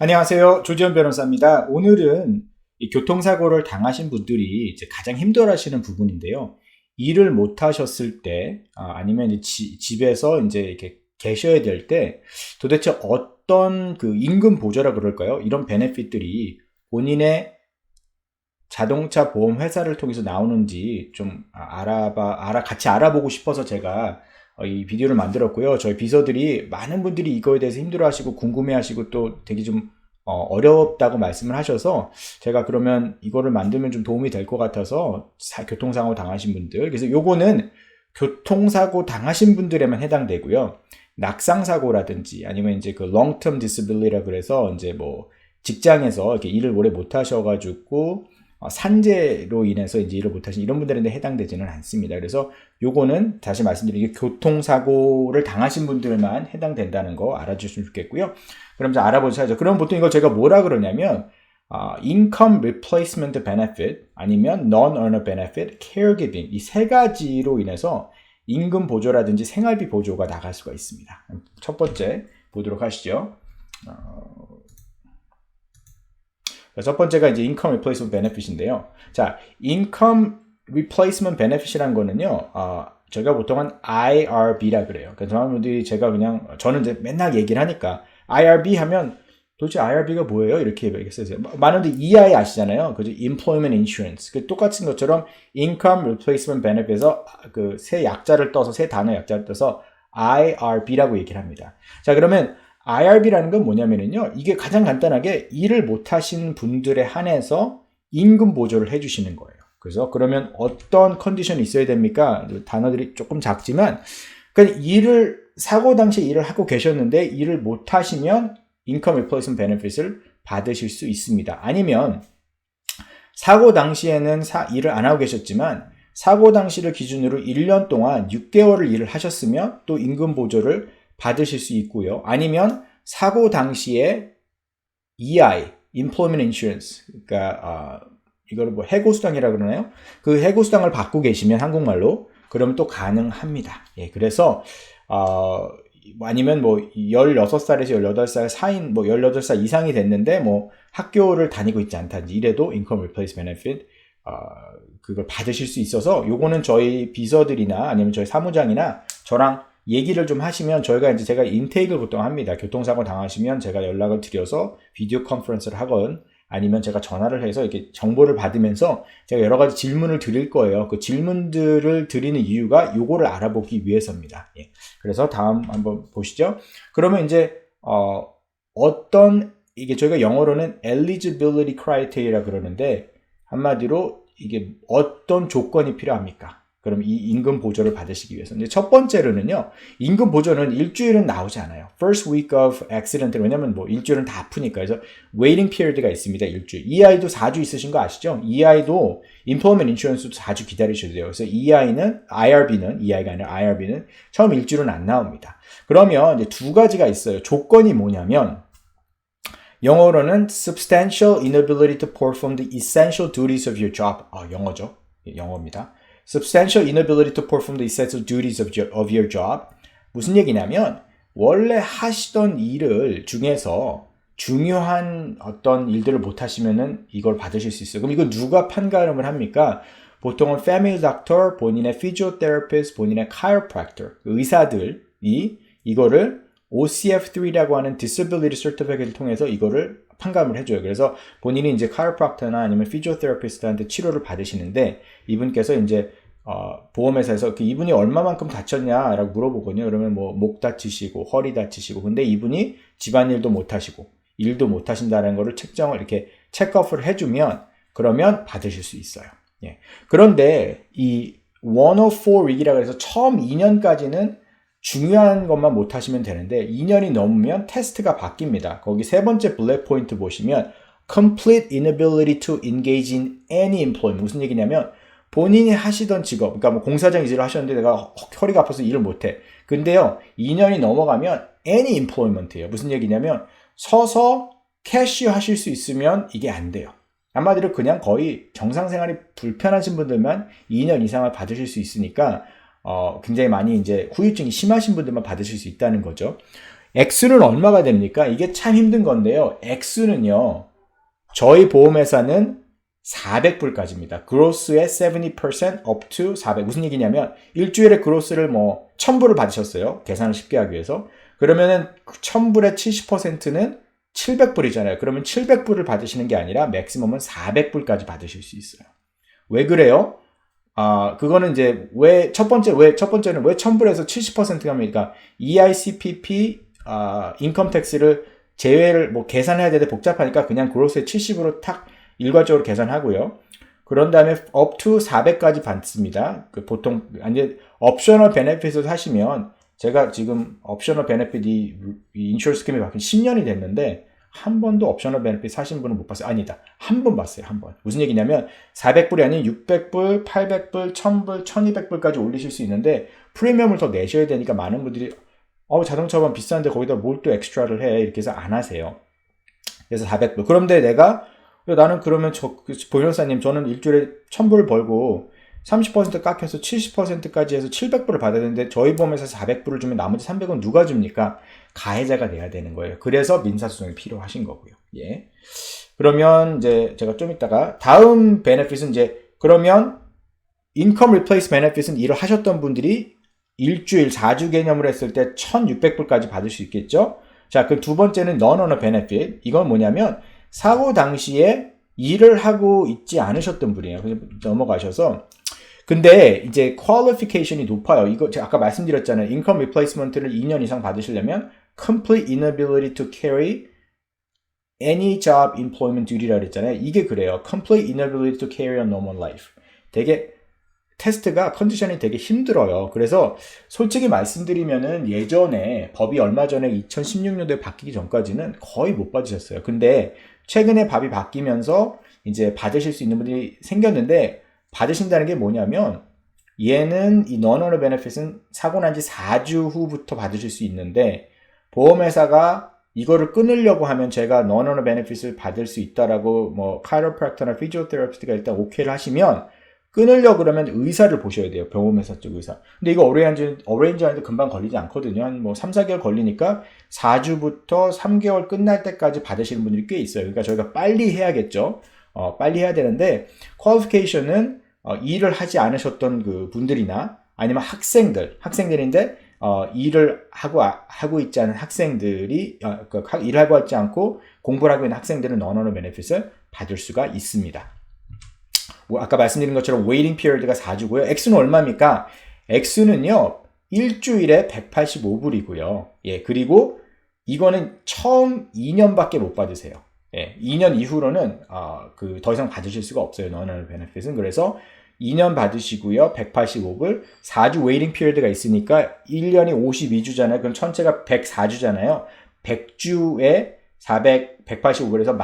안녕하세요. 조지현 변호사입니다. 오늘은 이 교통사고를 당하신 분들이 이제 가장 힘들어 하시는 부분인데요. 일을 못 하셨을 때, 아, 니면 집에서 이제 이렇게 계셔야 될 때 도대체 어떤 그 임금 보조라 그럴까요? 이런 베네핏들이 본인의 자동차 보험 회사를 통해서 나오는지 좀 아, 알아봐, 알아, 같이 알아보고 싶어서 제가 어, 이 비디오를 만들었고요. 저희 비서들이 많은 분들이 이거에 대해서 힘들어하시고 궁금해하시고 또 되게 좀 어, 렵다고 말씀을 하셔서 제가 그러면 이거를 만들면 좀 도움이 될 것 같아서 사, 교통사고 당하신 분들 그래서 요거는 교통사고 당하신 분들에만 해당되고요. 낙상사고라든지 아니면 이제 그 long term disability라 그래서 이제 뭐 직장에서 이렇게 일을 오래 못 하셔가지고 어, 산재로 인해서 이제 일을 못하신 이런 분들한테 해당되지는 않습니다. 그래서 요거는 다시 말씀드리게 교통사고를 당하신 분들만 해당된다는 거 알아주시면 좋겠고요. 그럼 이제 알아보셔야죠. 그럼 보통 이거 제가 뭐라 그러냐면 어, income replacement benefit 아니면 non-earner benefit, caregiving 이 세 가지로 인해서 임금 보조라든지 생활비 보조가 나갈 수가 있습니다. 첫 번째 보도록 하시죠. 어, 첫 번째가 이제 income replacement benefit인데요. 자, income replacement benefit이란 거는요, 어, 저희가 보통은 IRB라 그래요. 그래서 많은 분들이 제가 그냥, 저는 이제 맨날 얘기를 하니까, IRB 하면 도대체 IRB가 뭐예요? 이렇게 얘기했어요. 많은 분들이 EI 아시잖아요. 그죠? Employment Insurance. 그 똑같은 것처럼 Income Replacement Benefit에서 그세 약자를 떠서, 세 단어 약자를 떠서 IRB라고 얘기를 합니다. 자, 그러면 IRB라는 건 뭐냐면요. 이게 가장 간단하게 일을 못하신 분들에 한해서 임금 보조를 해주시는 거예요. 그래서 그러면 어떤 컨디션이 있어야 됩니까? 단어들이 조금 작지만, 그러니까 일을, 사고 당시에 일을 하고 계셨는데 일을 못하시면 인컴 리플레이스먼 베네핏을 받으실 수 있습니다. 아니면 사고 당시에는 사, 일을 안 하고 계셨지만 사고 당시를 기준으로 1년 동안 6개월을 일을 하셨으면 또 임금 보조를 받으실 수 있고요. 아니면 사고 당시에 EI, Employment Insurance, 그러니까 어, 이걸 뭐 해고 수당이라 그러나요? 그 해고 수당을 받고 계시면 한국말로 그러면 또 가능합니다. 예, 그래서 어, 아니면 뭐 16살에서 18살 사인 뭐 18살 이상이 됐는데 뭐 학교를 다니고 있지 않다든지 이래도 인컴 리플레이스 베네핏 어, 그걸 받으실 수 있어서 요거는 저희 비서들이나 아니면 저희 사무장이나 저랑 얘기를 좀 하시면 저희가 이제 제가 인테이크를 보통 합니다. 교통사고 당하시면 제가 연락을 드려서 비디오 컨퍼런스를 하건 아니면 제가 전화를 해서 이렇게 정보를 받으면서 제가 여러 가지 질문을 드릴 거예요. 그 질문들을 드리는 이유가 요거를 알아보기 위해서입니다. 예. 그래서 다음 한번 보시죠. 그러면 이제 어, 어떤 이게 저희가 영어로는 eligibility criteria 그러는데 한마디로 이게 어떤 조건이 필요합니까? 그럼 이 임금 보조를 받으시기 위해서. 이제 첫 번째로는요, 임금 보조는 일주일은 나오지 않아요. First week of accident. 왜냐면 뭐 일주일은 다 아프니까. 그래서 waiting period가 있습니다. 일주일. 이 아이도 4주 있으신 거 아시죠? 이 아이도 employment insurance도 4주 기다리셔야 돼요. 그래서 이 아이는, IRB는, 이 아이가 아니라 IRB는 처음 일주일은 안 나옵니다. 그러면 이제 두 가지가 있어요. 조건이 뭐냐면, 영어로는 substantial inability to perform the essential duties of your job. 아, 영어죠. 영어입니다. Substantial inability to perform the essential duties of your, of your job. 무슨 얘기냐면 원래 하시던 일을 중에서 중요한 어떤 일들을 못 하시면은 이걸 받으실 수 있어요. 그럼 이거 누가 판가름을 합니까? 보통은 family doctor, 본인의 physiotherapist, 본인의 chiropractor, 의사들이 이거를 OCF3라고 하는 disability certificate를 통해서 이거를 판감을 해줘요. 그래서 본인이 이제 카이로프락터나 아니면 피지오테라피스트한테 치료를 받으시는데 이분께서 이제 어, 보험회사에서 그 이분이 얼마만큼 다쳤냐라고 물어보거든요. 그러면 뭐 목 다치시고 허리 다치시고 근데 이분이 집안일도 못 하시고 일도 못 하신다는 거를 책정을 이렇게 체크업을 해주면 그러면 받으실 수 있어요. 예. 그런데 이 104 위기라고 해서 처음 2년까지는 중요한 것만 못 하시면 되는데 2년이 넘으면 테스트가 바뀝니다. 거기 세 번째 블랙 포인트 보시면 complete inability to engage in any employment 무슨 얘기냐면 본인이 하시던 직업 그러니까 뭐 공사장 일을 하셨는데 내가 허리가 아파서 일을 못해. 근데요 2년이 넘어가면 any employment예요. 무슨 얘기냐면 서서 캐시 하실 수 있으면 이게 안 돼요. 한마디로 그냥 거의 정상 생활이 불편하신 분들만 2년 이상을 받으실 수 있으니까 어, 굉장히 많이 이제 후유증이 심하신 분들만 받으실 수 있다는 거죠. 액수는 얼마가 됩니까? 이게 참 힘든 건데요. 액수는요. 저희 보험회사는 400불까지입니다. 그로스의 70% up to 400. 무슨 얘기냐면 일주일에 그로스를 뭐 1000불을 받으셨어요. 계산을 쉽게 하기 위해서. 그러면은 1000불의 70%는 700불이잖아요. 그러면 700불을 받으시는 게 아니라 맥시멈은 400불까지 받으실 수 있어요. 왜 그래요? 아, 그거는 이제 왜 첫 번째 왜 첫 번째는 왜 1000불에서 70%가 그러니까 EICPP 아, 인컴 텍스를 제외를 뭐 계산해야 되는데 복잡하니까 그냥 그로스의 70으로 탁 일괄적으로 계산하고요. 그런 다음에 to 400까지 받습니다. 그 보통 이제 옵셔널 베네핏을 하시면 제가 지금 옵셔널 베네핏 이, 이 인슈어 스킴이 바뀐 10년이 됐는데 한 번도 옵셔널 베네핏 사신 분은 못 봤어요. 아니다. 한 번 봤어요. 한 번. 무슨 얘기냐면 400불이 아닌 600불, 800불, 1000불, 1200불까지 올리실 수 있는데 프리미엄을 더 내셔야 되니까 많은 분들이 어 자동차만 비싼데 거기다 뭘 또 엑스트라를 해 이렇게 해서 안 하세요. 그래서 400불. 그런데 내가 나는 그러면 저 보현사님 저는 일주일에 1000불을 벌고 30% 깎여서 70%까지 해서 700불을 받아야 되는데 저희 보험에서 400불을 주면 나머지 300은 누가 줍니까? 가해자가 내야 되는 거예요. 그래서 민사소송이 필요하신 거고요. 예. 그러면 이제 제가 좀 이따가 다음 베네핏은 이제 그러면 인컴 리플레이스 베네핏은 일을 하셨던 분들이 일주일 4주 개념으로 했을 때 1600불까지 받을 수 있겠죠? 자, 그두 번째는 non-owner benefit. 이건 뭐냐면 사고 당시에 일을 하고 있지 않으셨던 분이에요. 넘어가셔서 근데 이제 qualification이 높아요. 이거 제가 아까 말씀드렸잖아요. income replacement를 2년 이상 받으시려면 complete inability to carry any job employment duty라 그랬잖아요. 이게 그래요. complete inability to carry a normal life. 되게 테스트가 컨디션이 되게 힘들어요. 그래서 솔직히 말씀드리면은 예전에 법이 얼마 전에 2016년도에 바뀌기 전까지는 거의 못 받으셨어요. 근데 최근에 법이 바뀌면서 이제 받으실 수 있는 분들이 생겼는데 받으신다는 게 뭐냐면 얘는 이 non-owner benefit은 사고 난 지 4주 후부터 받으실 수 있는데 보험회사가 이거를 끊으려고 하면 제가 non-owner benefit을 받을 수 있다라고 뭐 chiropractor나 physiotherapist가 일단 오케이를 하시면 끊으려고 그러면 의사를 보셔야 돼요. 병원회사 쪽 의사. 근데 이거 어레인지, 어레인지 하는데 금방 걸리지 않거든요. 한 뭐 3, 4개월 걸리니까 4주부터 3개월 끝날 때까지 받으시는 분들이 꽤 있어요. 그러니까 저희가 빨리 해야겠죠. 어, 빨리 해야 되는데, 퀄리피케이션은 어, 일을 하지 않으셨던 그 분들이나 아니면 학생들, 학생들인데, 어, 일을 하고, 하고 있지 않은 학생들이, 어, 그, 일을 하고 있지 않고 공부를 하고 있는 학생들은 언어로 베네핏을 받을 수가 있습니다. 뭐 아까 말씀드린 것처럼 웨이팅 피리드가 4주고요. 액수는 얼마입니까? 액수는요. 일주일에 185불이고요. 예, 그리고 이거는 처음 2년밖에 못 받으세요. 예, 2년 이후로는 어, 그더 이상 받으실 수가 없어요. 너널 베네핏은 그래서 2년 받으시고요. 185불. 4주 웨이팅 피리드가 있으니까 1년이 52주잖아요. 그럼 전체가 104주잖아요. 100주에 400 185불에서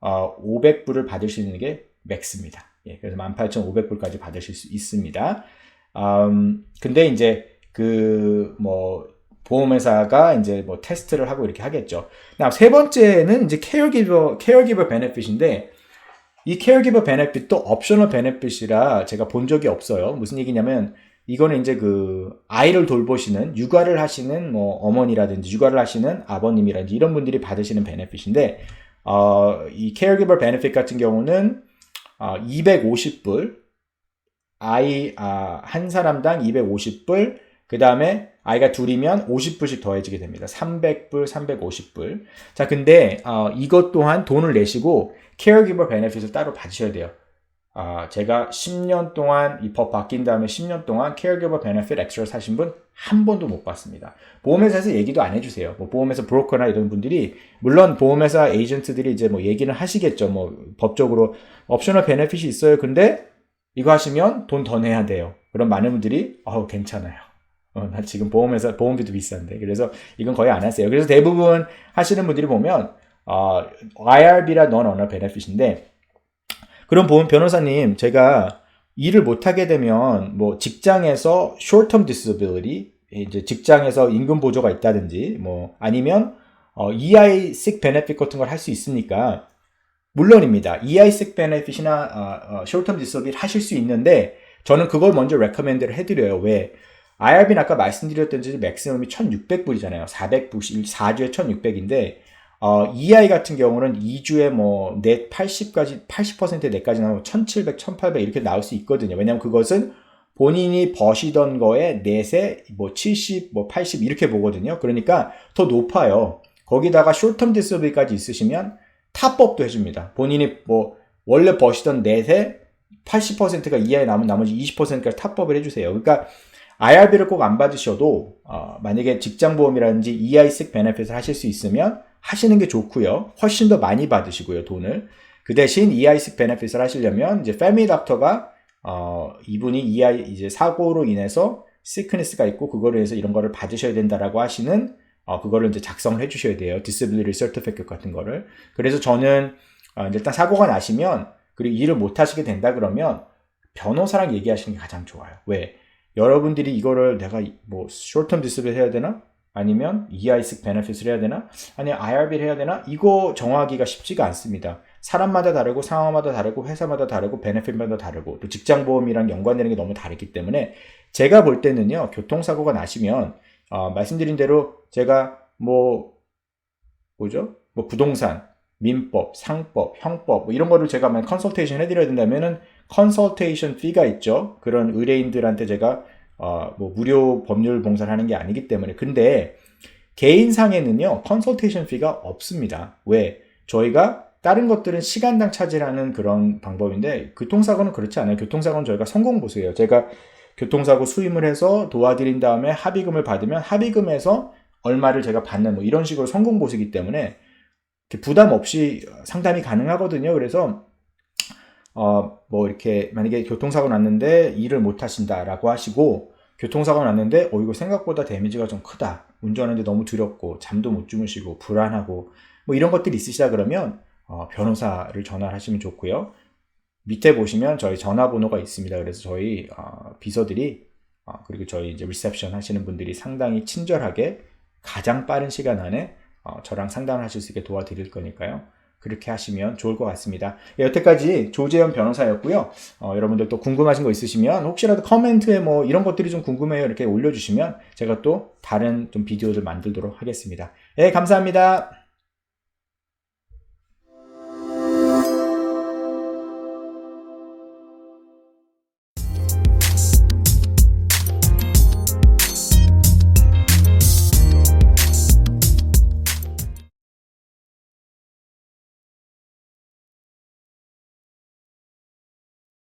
18,500불을 받을 수 있는 게 맥스입니다. 예, 그래서 18,500불까지 받으실 수 있습니다. 음, 근데 이제 그 뭐 보험회사가 이제 뭐 테스트를 하고 이렇게 하겠죠. 세 번째는 이제 케어기버 케어기버 베네핏인데 이 케어기버 베네핏도 옵셔널 베네핏이라 제가 본 적이 없어요. 무슨 얘기냐면 이거는 이제 그 아이를 돌보시는 육아를 하시는 뭐 어머니라든지 육아를 하시는 아버님이라든지 이런 분들이 받으시는 베네핏인데 어, 이 케어기버 베네핏 같은 경우는 어, 250불, 아이 아, 한 사람당 250불, 그 다음에 아이가 둘이면 50불씩 더해지게 됩니다. 300불, 350불. 자, 근데 어, 이것 또한 돈을 내시고 caregiver benefit을 따로 받으셔야 돼요. 아, 제가 10년 동안 이 법 바뀐 다음에 10년 동안 caregiver benefit extra 사신 분 한 번도 못 봤습니다. 보험회사에서 얘기도 안 해주세요. 뭐 보험회사 브로커나 이런 분들이 물론 보험회사 에이전트들이 이제 뭐 얘기는 하시겠죠. 뭐 법적으로 옵셔널 베네핏이 있어요. 근데 이거 하시면 돈 더 내야 돼요. 그럼 많은 분들이 어 괜찮아요. 어, 나 지금 보험회사 보험비도 비싼데 그래서 이건 거의 안 하세요. 그래서 대부분 하시는 분들이 보면 어, IRB라 non-owner benefit인데 그럼 보험 변호사님 제가 일을 못 하게 되면 뭐 직장에서 short-term disability 이제 직장에서 임금 보조가 있다든지 뭐 아니면 어, EI sick benefit 같은 걸 할 수 있으니까 물론입니다. EI-sick benefit이나 어, 어, short-term disability 하실 수 있는데 저는 그걸 먼저 recommend를 해드려요. 왜? IRB는 아까 말씀드렸던지 맥시멈이 1,600불이잖아요. 400불, 4주에 1,600인데 어, EI 같은 경우는 2주에 뭐, 넷 80까지, 80% 넷까지 나오면 1700, 1800 이렇게 나올 수 있거든요. 왜냐면 그것은 본인이 버시던 거에 넷에 뭐 70, 뭐 80 이렇게 보거든요. 그러니까 더 높아요. 거기다가 쇼텀 디스블리까지 있으시면 탑법도 해줍니다. 본인이 뭐, 원래 버시던 넷에 80%가 이하에 남은 나머지 20%까지 탑법을 해주세요. 그러니까 IRB를 꼭 안 받으셔도 어, 만약에 직장보험이라든지 EI-sick benefit을 하실 수 있으면 하시는 게 좋고요. 훨씬 더 많이 받으시고요, 돈을. 그 대신 EI-sick benefit을 하시려면 이제 패밀리 닥터가 어, 이분이 EI 이제 사고로 인해서 sickness가 있고 그거로 해서 이런 거를 받으셔야 된다라고 하시는 어, 그거를 이제 작성을 해 주셔야 돼요. disability certificate 같은 거를. 그래서 저는 어, 일단 사고가 나시면 그리고 일을 못 하시게 된다 그러면 변호사랑 얘기하시는 게 가장 좋아요. 왜? 여러분들이 이거를 내가 뭐 short-term 해야 되나? 아니면 EI-sick benefit을 해야 되나? 아니면 IRB를 해야 되나? 이거 정하기가 쉽지가 않습니다. 사람마다 다르고 상황마다 다르고 회사마다 다르고 베네핏마다 다르고 또 직장보험이랑 연관되는 게 너무 다르기 때문에 제가 볼 때는요 교통사고가 나시면 어, 말씀드린 대로 제가 뭐 뭐죠? 뭐 부동산, 민법, 상법, 형법 뭐 이런 거를 제가 만 컨설테이션 해드려야 된다면은 컨설테이션 피가 있죠. 그런 의뢰인들한테 제가 어, 뭐 무료 법률 봉사를 하는 게 아니기 때문에 근데 개인상에는요 컨설테이션 피가 없습니다. 왜? 저희가 다른 것들은 시간당 차지하는 그런 방법인데 교통사고는 그렇지 않아요. 교통사고는 저희가 성공 보수예요. 제가 교통사고 수임을 해서 도와드린 다음에 합의금을 받으면 합의금에서 얼마를 제가 받는 뭐 이런 식으로 성공 보수이기 때문에 부담 없이 상담이 가능하거든요. 그래서 어 뭐 이렇게 만약에 교통사고 났는데 일을 못 하신다라고 하시고 교통사고 났는데 어 이거 생각보다 데미지가 좀 크다. 운전하는데 너무 두렵고 잠도 못 주무시고 불안하고 뭐 이런 것들이 있으시다 그러면 어, 변호사를 전화하시면 좋고요. 밑에 보시면 저희 전화번호가 있습니다. 그래서 저희 어, 비서들이 어, 그리고 저희 이제 리셉션 하시는 분들이 상당히 친절하게 가장 빠른 시간 안에 어, 저랑 상담을 하실 수 있게 도와드릴 거니까요. 그렇게 하시면 좋을 것 같습니다. 예, 여태까지 조재현 변호사였고요. 어, 여러분들 또 궁금하신 거 있으시면 혹시라도 커멘트에 뭐 이런 것들이 좀 궁금해요 이렇게 올려주시면 제가 또 다른 좀 비디오를 만들도록 하겠습니다. 예, 감사합니다.